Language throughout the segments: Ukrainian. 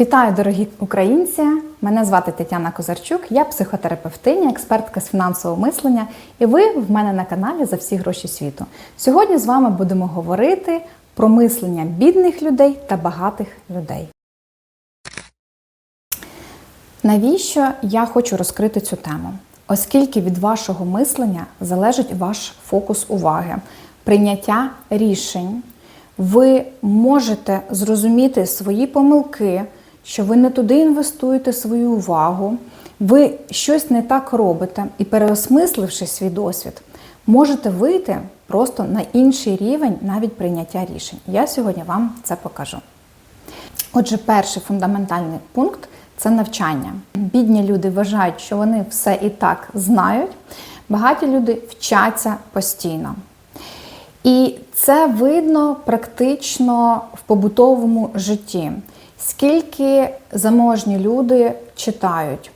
Вітаю, дорогі українці! Мене звати Тетяна Козарчук, я психотерапевтиня, експертка з фінансового мислення, і ви в мене на каналі за всі гроші світу. Сьогодні з вами будемо говорити про мислення бідних людей та багатих людей. Навіщо я хочу розкрити цю тему? Оскільки від вашого мислення залежить ваш фокус уваги, прийняття рішень, ви можете зрозуміти свої помилки, що ви не туди інвестуєте свою увагу, ви щось не так робите і, переосмисливши свій досвід, можете вийти просто на інший рівень навіть прийняття рішень. Я сьогодні вам це покажу. Отже, перший фундаментальний пункт це навчання. Бідні люди вважають, що вони все і так знають. Багаті люди вчаться постійно. І це видно практично в побутовому житті. Скільки заможні люди читають,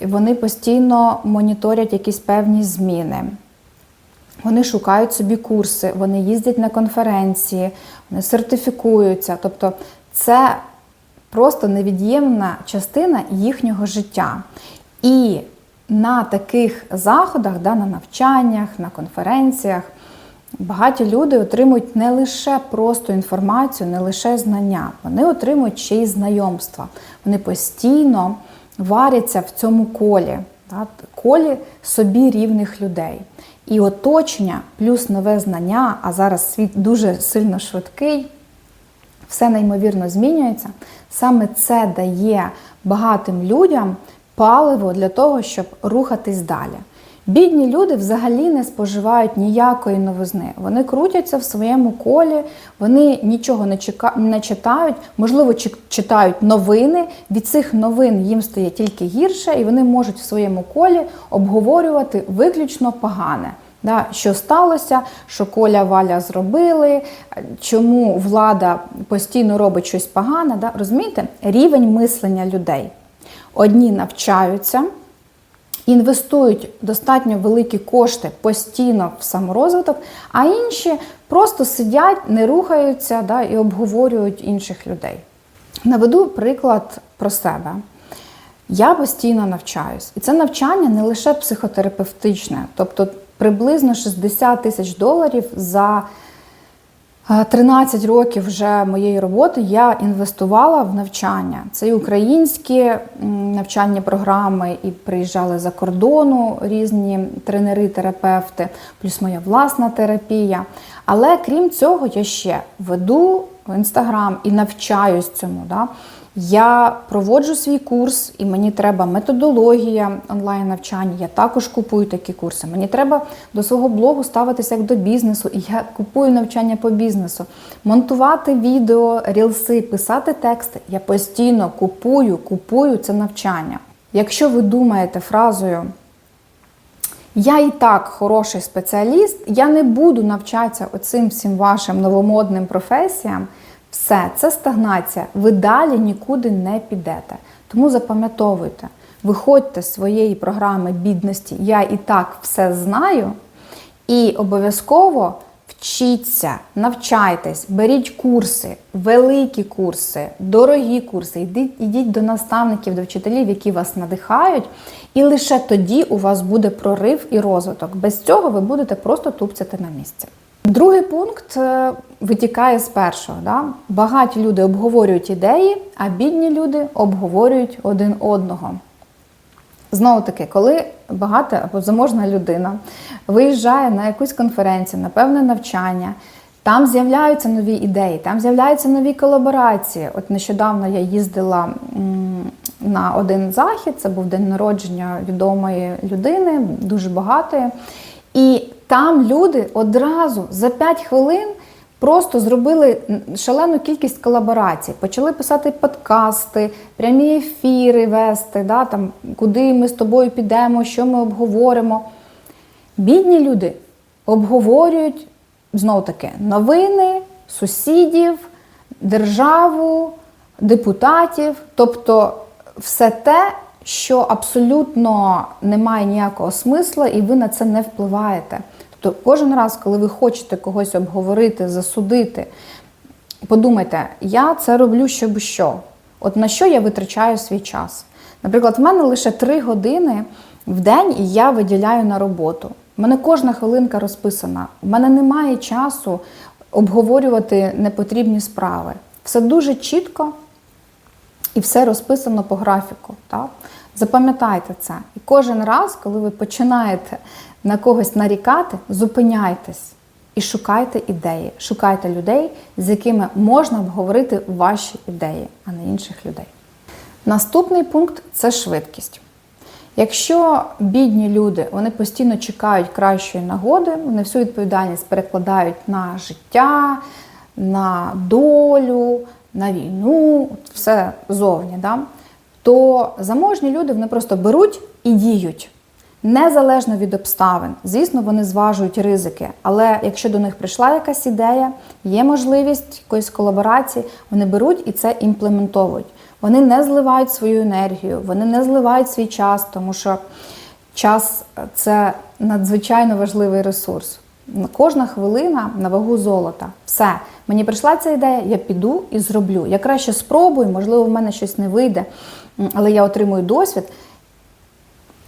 вони постійно моніторять якісь певні зміни. Вони шукають собі курси, вони їздять на конференції, вони сертифікуються. Тобто це просто невід'ємна частина їхнього життя. І на таких заходах, да, на навчаннях, на конференціях, багаті люди отримують не лише просто інформацію, не лише знання, вони отримують ще й знайомства. Вони постійно варяться в цьому колі, колі собі рівних людей. І оточення, плюс нове знання, а зараз світ дуже сильно швидкий, все неймовірно змінюється. Саме це дає багатим людям паливо для того, щоб рухатись далі. Бідні люди взагалі не споживають ніякої новизни. Вони крутяться в своєму колі, вони нічого не, чека... не читають, можливо, читають новини. Від цих новин їм стає тільки гірше, і вони можуть в своєму колі обговорювати виключно погане. Да, Що сталося, що Коля Валя зробили, чому влада постійно робить щось погане. Да? Розумієте, рівень мислення людей. Одні навчаються, інвестують достатньо великі кошти постійно в саморозвиток, а інші просто сидять, не рухаються да, і обговорюють інших людей. Наведу приклад про себе. Я постійно навчаюсь. І це навчання не лише психотерапевтичне, тобто приблизно 60 тисяч доларів за 13 років вже моєї роботи я інвестувала в навчання. Це і українські навчальні програми, і приїжджали за кордону різні тренери, терапевти, плюс моя власна терапія. Але крім цього, я ще веду в інстаграм і навчаюсь цьому. Да? Я проводжу свій курс, і мені треба методологія онлайн-навчання. Я також купую такі курси. Мені треба до свого блогу ставитися як до бізнесу, і я купую навчання по бізнесу, монтувати відео, рілси, писати тексти. Я постійно купую, купую це навчання. Якщо ви думаєте фразою я і так хороший спеціаліст, я не буду навчатися оцим всім вашим новомодним професіям. Все, це стагнація. Ви далі нікуди не підете. Тому запам'ятовуйте, виходьте з своєї програми бідності, я і так все знаю. І обов'язково вчіться, навчайтесь, беріть курси, великі курси, дорогі курси, йдіть, йдіть до наставників, до вчителів, які вас надихають. І лише тоді у вас буде прорив і розвиток. Без цього ви будете просто тупцяти на місці. Другий пункт е, витікає з першого. Да? Багаті люди обговорюють ідеї, а бідні люди обговорюють один одного. Знову таки, коли багата або заможна людина виїжджає на якусь конференцію, на певне навчання, там з'являються нові ідеї, там з'являються нові колаборації. От нещодавно я їздила на один захід, це був день народження відомої людини, дуже багатої. І там люди одразу за 5 хвилин просто зробили шалену кількість колаборацій, почали писати подкасти, прямі ефіри вести, да, там, куди ми з тобою підемо, що ми обговоримо. Бідні люди обговорюють знову таки новини, сусідів, державу, депутатів, тобто все те, що абсолютно не має ніякого смисла, і ви на це не впливаєте. Тобто, кожен раз, коли ви хочете когось обговорити, засудити, подумайте, я це роблю, щоб що? От на що я витрачаю свій час. Наприклад, в мене лише 3 години в день я виділяю на роботу. У мене кожна хвилинка розписана. У мене немає часу обговорювати непотрібні справи. Все дуже чітко і все розписано по графіку. Так? Запам'ятайте це. І кожен раз, коли ви починаєте на когось нарікати, зупиняйтесь і шукайте ідеї, шукайте людей, з якими можна обговорити ваші ідеї, а не інших людей. Наступний пункт це швидкість. Якщо бідні люди вони постійно чекають кращої нагоди, вони всю відповідальність перекладають на життя, на долю, на війну, все зовні, да? То заможні люди вони просто беруть і діють. Незалежно від обставин. Звісно, вони зважують ризики, але якщо до них прийшла якась ідея, є можливість якоїсь колаборації, вони беруть і це імплементовують. Вони не зливають свою енергію, вони не зливають свій час, тому що час це надзвичайно важливий ресурс. Кожна хвилина на вагу золота. Все, мені прийшла ця ідея, я піду і зроблю. Я краще спробую, можливо, в мене щось не вийде, але я отримую досвід.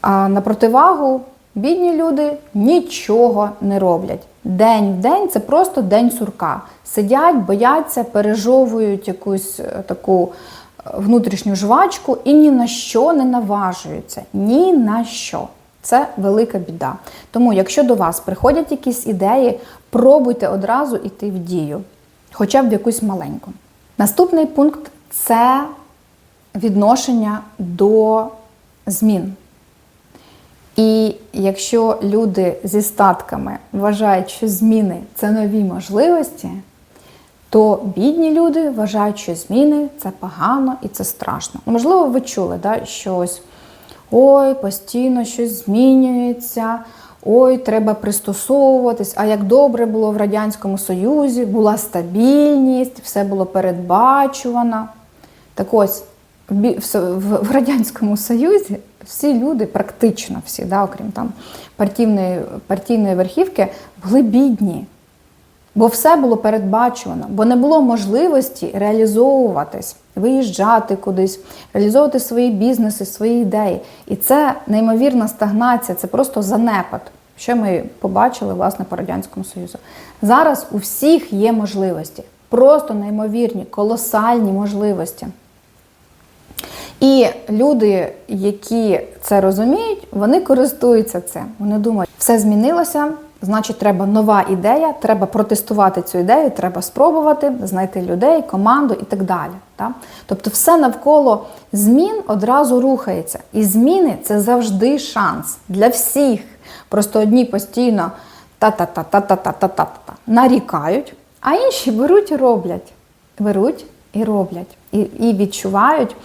А на противагу бідні люди нічого не роблять. День в день це просто день сурка. Сидять, бояться, пережовують якусь е, таку е, внутрішню жвачку і ні на що не наважуються. Ні на що. Це велика біда. Тому, якщо до вас приходять якісь ідеї, пробуйте одразу йти в дію, хоча б якусь маленьку. Наступний пункт це відношення до змін. І якщо люди зі статками вважають, що зміни це нові можливості, то бідні люди вважають, що зміни це погано і це страшно. Можливо, ви чули, да, що ось ой, постійно щось змінюється, ой, треба пристосовуватись. А як добре було в Радянському Союзі, була стабільність, все було передбачувано. Так ось в Радянському Союзі всі люди, практично всі, да, окрім там партійної, партійної верхівки, були бідні. Бо все було передбачувано, бо не було можливості реалізовуватись, виїжджати кудись, реалізовувати свої бізнеси, свої ідеї. І це неймовірна стагнація, це просто занепад, що ми побачили власне по Радянському Союзу. Зараз у всіх є можливості, просто неймовірні, колосальні можливості. І люди, які це розуміють, вони користуються цим. Вони думають, все змінилося, значить, треба нова ідея, треба протестувати цю ідею, треба спробувати, знайти людей, команду і так далі. Так? Тобто, все навколо змін одразу рухається. І зміни це завжди шанс для всіх. Просто одні постійно та-та-та-та-та-та-та-та нарікають, а інші беруть і роблять. Беруть і роблять, і, і відчувають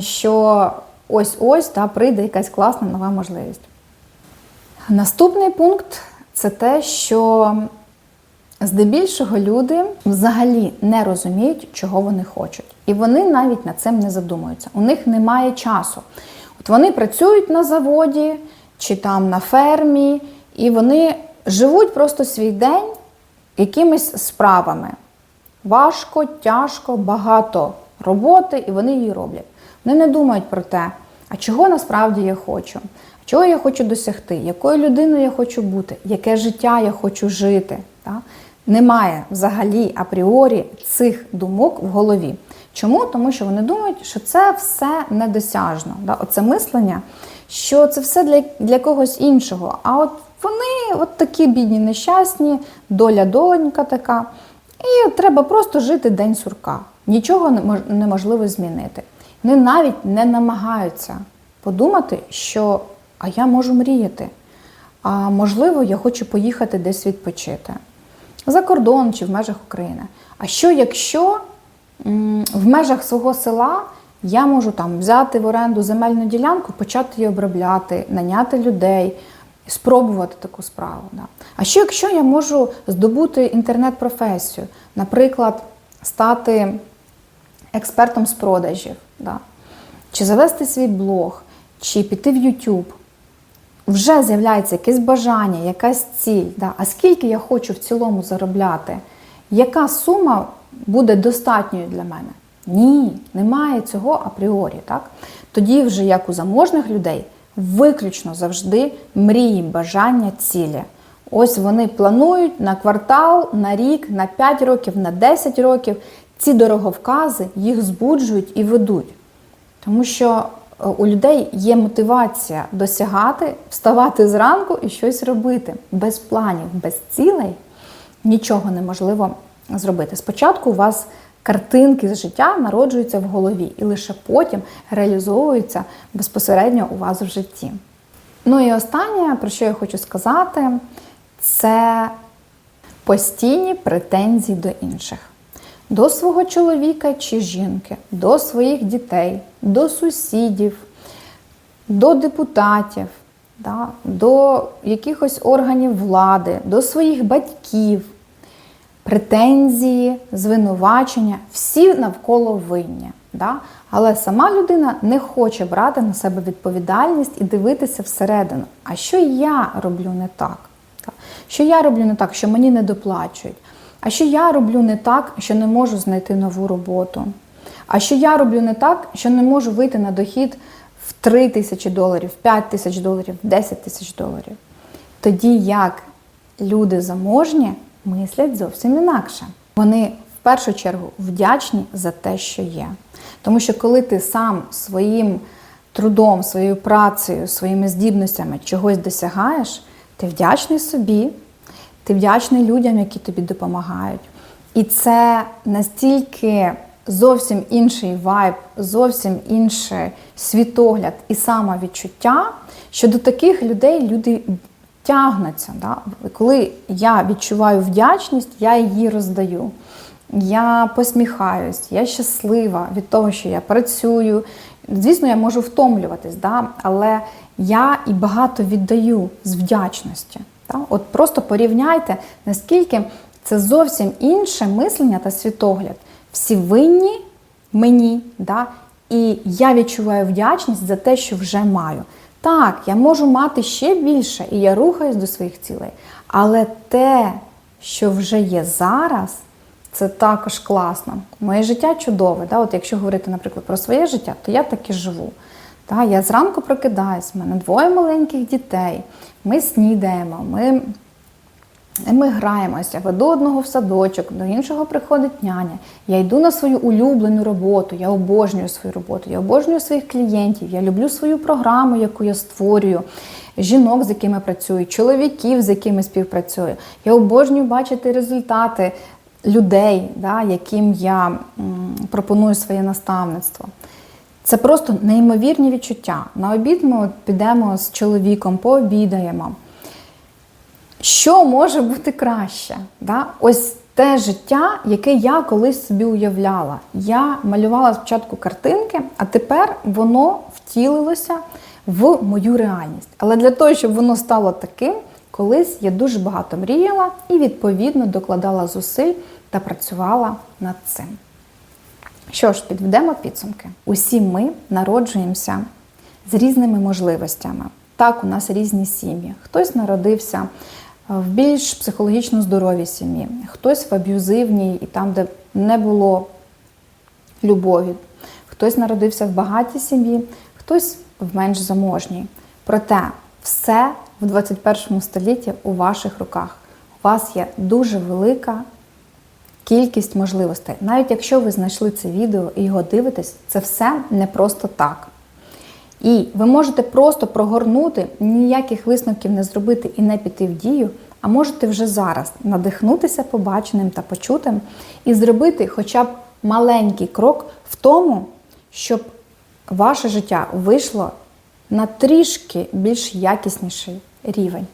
що ось-ось та прийде якась класна нова можливість. Наступний пункт це те, що здебільшого люди взагалі не розуміють, чого вони хочуть. І вони навіть над цим не задумуються. У них немає часу. От вони працюють на заводі чи там на фермі, і вони живуть просто свій день якимись справами. Важко, тяжко, багато роботи, і вони її роблять. Вони не думають про те, а чого насправді я хочу, чого я хочу досягти, якою людиною я хочу бути, яке життя я хочу жити. Так? Немає взагалі апріорі цих думок в голові. Чому? Тому що вони думають, що це все недосяжно. Да? Оце мислення, що це все для для когось іншого. А от вони от такі бідні, нещасні, доля доленька така. І треба просто жити день сурка. Нічого неможливо змінити. Вони навіть не намагаються подумати, що а я можу мріяти. А можливо, я хочу поїхати десь відпочити за кордон чи в межах України. А що, якщо в межах свого села я можу там взяти в оренду земельну ділянку, почати її обробляти, наняти людей, спробувати таку справу? Да? А що, якщо я можу здобути інтернет-професію, наприклад, стати експертом з продажів, да? чи завести свій блог, чи піти в YouTube. Вже з'являється якесь бажання, якась ціль. Да? А скільки я хочу в цілому заробляти? Яка сума буде достатньою для мене? Ні, немає цього апріорі. Так? Тоді, вже як у заможних людей, виключно завжди мрії, бажання, цілі. Ось вони планують на квартал, на рік, на 5 років, на 10 років. Ці дороговкази їх збуджують і ведуть. Тому що е, у людей є мотивація досягати, вставати зранку і щось робити. Без планів, без цілей нічого неможливо зробити. Спочатку у вас картинки з життя народжуються в голові, і лише потім реалізовуються безпосередньо у вас в житті. Ну і останнє, про що я хочу сказати, це постійні претензії до інших. До свого чоловіка чи жінки, до своїх дітей, до сусідів, до депутатів, да, до якихось органів влади, до своїх батьків. Претензії, звинувачення, всі навколо винні. Да? Але сама людина не хоче брати на себе відповідальність і дивитися всередину. А що я роблю не так? Що я роблю не так, що мені не доплачують? А що я роблю не так, що не можу знайти нову роботу? А що я роблю не так, що не можу вийти на дохід в 3 тисячі доларів, 5 тисяч доларів, 10 тисяч доларів? Тоді як люди заможні мислять зовсім інакше. Вони в першу чергу вдячні за те, що є. Тому що коли ти сам своїм трудом, своєю працею, своїми здібностями чогось досягаєш, ти вдячний собі, ти вдячний людям, які тобі допомагають. І це настільки зовсім інший вайб, зовсім інший світогляд і самовідчуття, що до таких людей люди тягнуться. Да? Коли я відчуваю вдячність, я її роздаю. Я посміхаюсь, я щаслива від того, що я працюю. Звісно, я можу втомлюватись, да? але я і багато віддаю з вдячності. От просто порівняйте, наскільки це зовсім інше мислення та світогляд. Всі винні мені, да? і я відчуваю вдячність за те, що вже маю. Так, я можу мати ще більше, і я рухаюсь до своїх цілей. Але те, що вже є зараз, це також класно. Моє життя чудове. Да? От Якщо говорити, наприклад, про своє життя, то я так і живу. Да? Я зранку прокидаюсь, в мене двоє маленьких дітей, ми снідаємо, ми ми граємося, веду одного в садочок, до іншого приходить няня. Я йду на свою улюблену роботу, я обожнюю свою роботу, я обожнюю своїх клієнтів, я люблю свою програму, яку я створюю, жінок, з якими працюю, чоловіків, з якими співпрацюю. Я обожнюю бачити результати людей, да, яким я м, пропоную своє наставництво. Це просто неймовірні відчуття. На обід ми от підемо з чоловіком, пообідаємо. Що може бути краще? Да? Ось те життя, яке я колись собі уявляла. Я малювала спочатку картинки, а тепер воно втілилося в мою реальність. Але для того, щоб воно стало таким, колись я дуже багато мріяла і, відповідно, докладала зусиль та працювала над цим. Що ж, підведемо підсумки. Усі ми народжуємося з різними можливостями. Так, у нас різні сім'ї. Хтось народився в більш психологічно здоровій сім'ї, хтось в аб'юзивній і там, де не було любові, хтось народився в багатій сім'ї, хтось в менш заможній. Проте все в 21 столітті у ваших руках. У вас є дуже велика кількість можливостей. Навіть якщо ви знайшли це відео і його дивитесь, це все не просто так. І ви можете просто прогорнути, ніяких висновків не зробити і не піти в дію, а можете вже зараз надихнутися побаченим та почутим і зробити хоча б маленький крок в тому, щоб ваше життя вийшло на трішки більш якісніший рівень.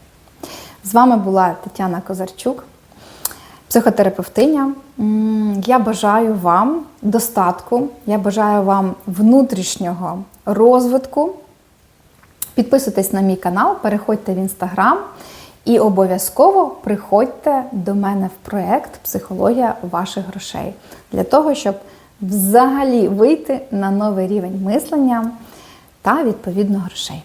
З вами була Тетяна Козарчук, психотерапевтиня. Я бажаю вам достатку, я бажаю вам внутрішнього розвитку. Підписуйтесь на мій канал, переходьте в інстаграм і обов'язково приходьте до мене в проєкт Психологія ваших грошей для того, щоб взагалі вийти на новий рівень мислення та відповідно грошей.